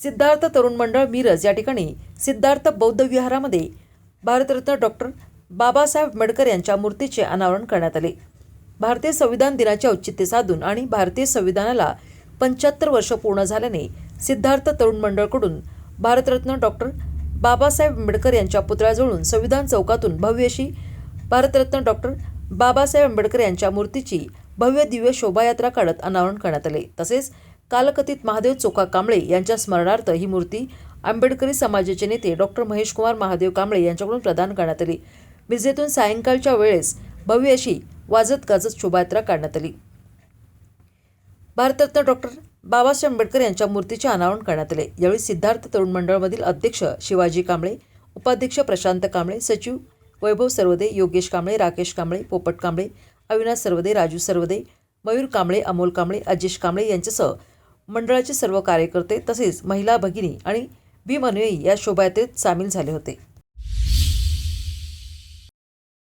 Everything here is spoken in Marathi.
सिद्धार्थ तरुण मंडळ मिरज या ठिकाणी सिद्धार्थ बौद्ध विहारामध्ये भारतरत्न डॉक्टर बाबासाहेब आंबेडकर यांच्या मूर्तीचे अनावरण करण्यात आले. भारतीय संविधान दिनाचे औचित्य साधून आणि भारतीय संविधानाला पंच्याहत्तर वर्ष पूर्ण झाल्याने सिद्धार्थ तरुण मंडळकडून भारतरत्न डॉक्टर बाबासाहेब आंबेडकर यांच्या पुतळ्याजवळून संविधान चौकातून भव्य अशी भारतरत्न डॉक्टर बाबासाहेब आंबेडकर यांच्या मूर्तीची भव्य दिव्य शोभायात्रा काढत अनावरण करण्यात आले. तसेच कालकथित महादेव चोका कांबळे यांच्या स्मरणार्थ ही मूर्ती आंबेडकरी समाजाचे नेते डॉक्टर महेशकुमार महादेव कांबळे यांच्याकडून प्रदान करण्यात आली. विजेतून सायंकाळच्या वेळेस भव्य अशी वाजत गाजत शोभायात्रा काढण्यात आली. भारतरत्न डॉक्टर बाबासाहेब आंबेडकर यांच्या मूर्तीचे अनावरण करण्यात आले. यावेळी सिद्धार्थ तरुण मंडळमधील अध्यक्ष शिवाजी कांबळे उपाध्यक्ष प्रशांत कांबळे सचिव वैभव सर्वदे योगेश कांबळे राकेश कांबळे पोपट कांबळे अविनाश सर्वदे राजू सर्वदे मयूर कांबळे अमोल कांबळे अजेश कांबळे यांच्यासह मंडळाचे सर्व कार्यकर्ते तसेच महिला भगिनी आणि भीम या शोभायात्रेत सामील झाले होते.